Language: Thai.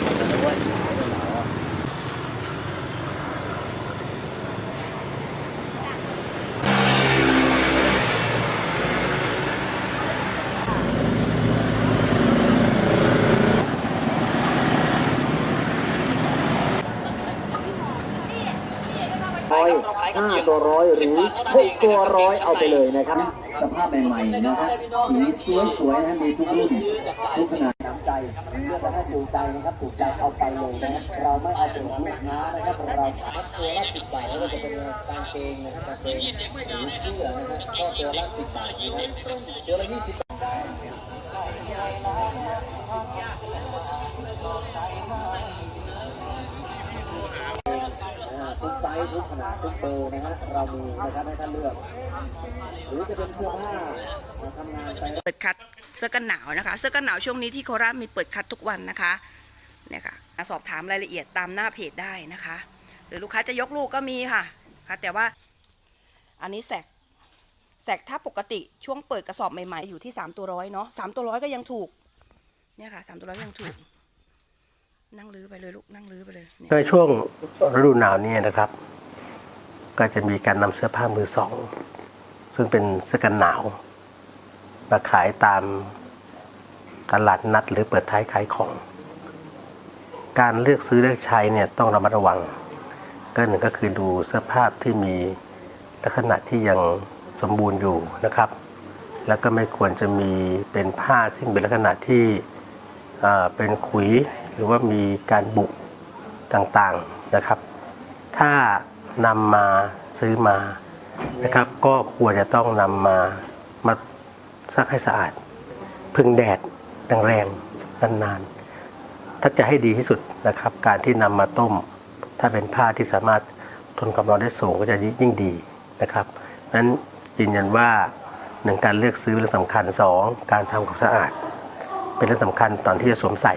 top. ห้าตัวร้อยหรือหกตัวร้อยเอาไปเลยนะครับ สภาพใหม่ๆนะครับสีสวยๆนะมีทุกรุ่นทุกขนาดน้ำใจเลือกให้ถูกใจนะครับถูกใจเอาไปเลยนะครับเราไม่เอาเป็นลูกน้านะครับเราคัดตัวละสิบบาทแล้วก็จะเป็นกางเกงนะครับกางเกงหรือเสื้อนะครับก็ตัวละสิบบาทนะครับตัวละยี่สิบบาท อ่า ทุกไซส์ทุกขนาดทุกเบอร์นะฮะเรามีนะครับให้ท่านเลือก หรือจะเป็นเสื้อผ้ามาทำงานไป เปิดคัดเสื้อกันหนาวนะคะ เสื้อกันหนาวช่วงนี้ที่โคราชมีเปิดคัดทุกวันนะคะเนี่ยค่ะสอบถามรายละเอียดตามหน้าเพจได้นะคะ หรือลูกค้าจะยกลูกก็มีค่ะค่ะแต่ว่าอันนี้แสกแสกถ้าปกติช่วงเปิดกระสอบใหม่ๆ อยู่ที่สามตัวร้อยเนาะสามตัวร้อยก็ยังถูกเนี่ยค่ะสามตัวร้อยยังถูก นั่งลื้อไปเลยลูกนั่งลื้อไปเลยในช่วงฤดูหนาวนี้นะครับ ก็จะมีการนำเสื้อผ้ามือสอง ซึ่งเป็นเสื้อกันหนาวมาขายตามตลาดนัดหรือเปิดท้ายขายของ การเลือกซื้อเลือกใช้เนี่ยต้องระมัดระวัง ก็หนึ่งก็คือดูเสื้อผ้าที่มีลักษณะที่ยังสมบูรณ์อยู่นะครับ แล้วก็ไม่ควรจะมีเป็นผ้าซึ่งเป็นลักษณะที่เป็นขุย หรือว่ามีการบุกต่างๆนะครับ ถ้านำมาซื้อมานะครับ ก็ควรจะต้องนำมามาซักให้สะอาด พึ่งแดดแรงๆนานๆ ถ้าจะให้ดีที่สุดนะครับ การที่นำมาต้ม ถ้าเป็นผ้าที่สามารถทนความร้อนได้สูงก็จะยิ่งดีนะครับนั้นยืนยันว่าหนึ่งการเลือกซื้อเป็นเรื่องสำคัญสองการทำความสะอาด เป็นเรื่องสำคัญตอนที่จะสวมใส่